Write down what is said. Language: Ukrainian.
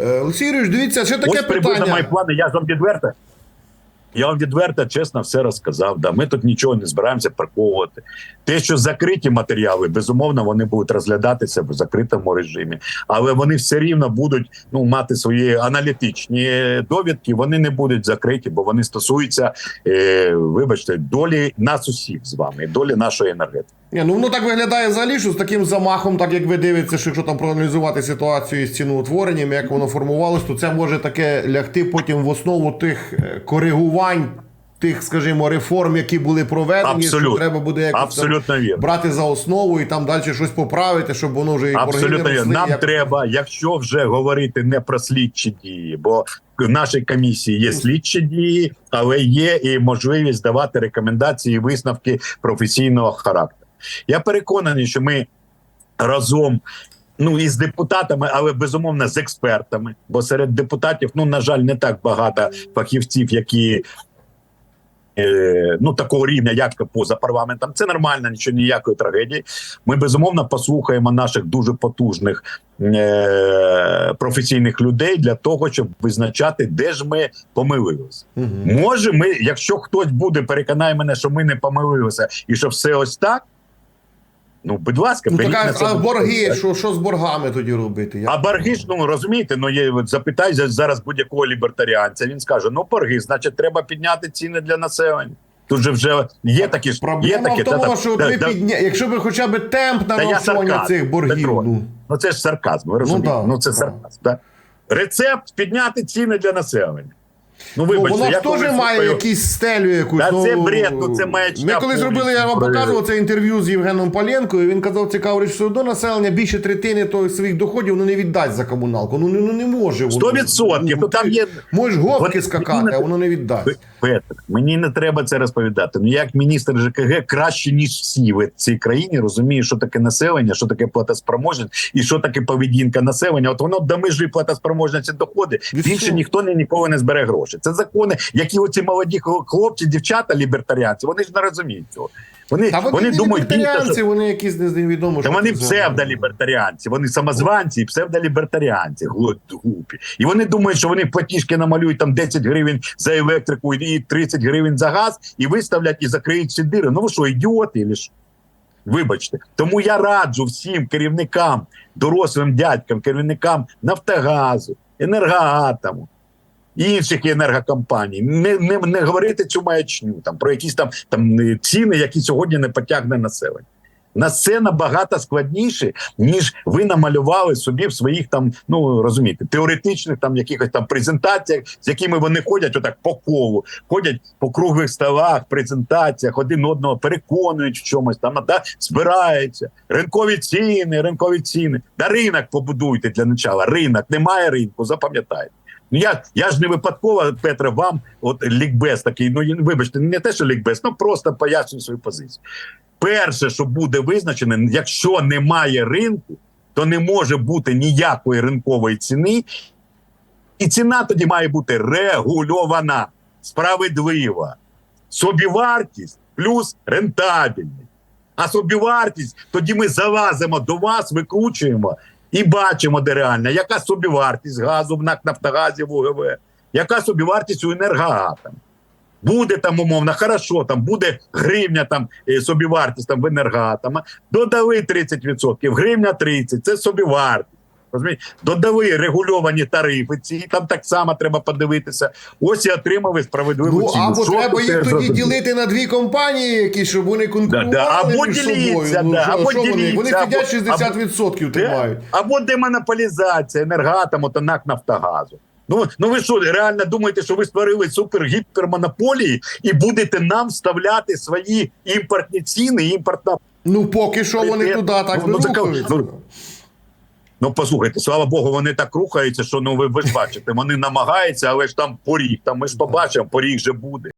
Е, Олексій Юрійович, дивіться, ще таке Ось питання. мої плани. Я вам відверто. Я вам відверто, чесно, все розказав. Да. Ми тут нічого не збираємося парковувати. Те, що закриті матеріали, безумовно, вони будуть розглядатися в закритому режимі, але вони все рівно будуть ну мати свої аналітичні довідки. Вони не будуть закриті, бо вони стосуються, е, вибачте, долі нас усіх з вами, долі нашої енергетики. Ні, ну воно так виглядає взагалі, що з таким замахом, так як ви дивитеся, що якщо там проаналізувати ситуацію з ціноутворенням, як воно формувалось, то це може таке лягти потім в основу тих е, коригувань, тих, скажімо, реформ, які були проведені. Що треба буде якось там Абсолютно вірно. брати за основу і там далі щось поправити, щоб воно вже і Абсолютно вірно. росли. нам як- треба, якщо вже говорити не про слідчі дії, бо в нашій комісії є слідчі дії, але є і можливість давати рекомендації і висновки професійного характеру. Я переконаний, що ми разом. Ну і з депутатами, але безумовно з експертами. Бо серед депутатів, ну на жаль, не так багато фахівців, які е, ну такого рівня, як поза парламентом. Це нормально, нічого ніякої трагедії. Ми безумовно послухаємо наших дуже потужних е, професійних людей для того, щоб визначати, де ж ми помилилися. Мгм. Може, ми, якщо хтось буде, переконає мене, що ми не помилилися і що все ось так. Ну, будь ласка, Ну, беріть така, на а борги, що, що з боргами тоді робити? Як? А борги ж, ну розумієте, ну є от запитай зараз будь-якого лібертаріанця. Він скаже: ну борги, значить, треба підняти ціни для населення. Тут же вже є такі ж є такі в тому, та- що та- ми та- підня... якщо б хоча б темп нарощування цих боргів. Петро. Ну, Ну це ж сарказм, ви розумієте? да, Ну, це да. сарказм. Да? Рецепт підняти ціни для населення. Ну, ну, вибачте, вона ж теж має слухаю- якісь стелю якусь. Та ну, це бред, ну, це маячня Ми коли зробили, я вам показував це інтерв'ю з Євгеном Паленкою. Він казав, цікаво, річ, все одно населення більше третини того своїх доходів ну, не віддасть за комуналку. Ну, ну не може. воно. Сто відсотків. Ну там є Можеш гопки скакати, а воно не віддасть. Петр, мені не треба це розповідати. Ну як міністр ЖКГ краще ніж всі в цій країні розуміє, що таке населення, що таке платоспроможність і що таке поведінка населення. От воно до межі платоспроможності доходить. Від Більше ніхто ні ніколи не збере гроші. Це закони, які оці молоді хлопці, дівчата, лібертаріанці, вони ж не розуміють цього. Вони, Та вони, вони не думають, більше, що вони якісь невідомо. та що вони псевдолібертаріанці, вони самозванці і псевдолібертаріанці глупі. І вони думають, що вони платіжки намалюють там 10 гривень за електрику і 30 гривень за газ, і виставлять і закриють всі дири. Ну ви що, ідіоти? Или що? Вибачте. Тому я раджу всім керівникам, дорослим дядькам, керівникам Нафтогазу, енергоатому. Інших енергокомпаній не, не, не говорити цю маячню там про якісь там там е, ціни, які сьогодні не потягне населення. На це набагато складніше, ніж ви намалювали собі в своїх там, ну розумієте, теоретичних там якихось там презентаціях, з якими вони ходять отак по колу, ходять по круглих столах, презентаціях, один одного переконують в чомусь там, да, збираються. Ринкові ціни, ринкові ціни. Да ринок побудуйте для начала. Ринок немає ринку, запам'ятайте. Ну я, я ж не випадково, Петре, вам от лікбез такий. Ну вибачте, не те, що лікбез, ну просто пояснюю свою позицію. Перше, що буде визначене, якщо немає ринку, то не може бути ніякої ринкової ціни, і ціна тоді має бути регульована, справедлива. Собівартість плюс рентабельність. А собівартість, тоді ми залазимо до вас, викручуємо і бачимо, де реальна, яка собівартість газу в НАК Нафтогазі в УГВ, яка собівартість у енергоатом. Буде там умовно, хорошо, там буде гривня там е, собівартість там в енергоатома, додали 30%, гривня 30%, це собівартість. Розумієте? Додали регульовані тарифи, ці там так само треба подивитися. Ось і отримали справедливу Ну, ціну. або Що треба їх тоді зрозуміло? ділити на дві компанії, які, щоб вони конкурували Да, да, або між діліться, собою. Ну, да, що, або що вони? Вони діліться, сидять або- 60% тримають. Де? Або демонополізація енергоатому та НАК Нафтогазу. Ну, ну ви що, реально думаєте, що ви створили супер-гіпермонополії і будете нам вставляти свої імпортні ціни, імпортна. Ну, поки що вони Ну, туди так ну, не так, рухаються. Ну, послухайте, слава Богу, вони так рухаються, що ну ви, ви ж бачите, вони намагаються, але ж там поріг. Там ми ж побачимо, поріг же буде.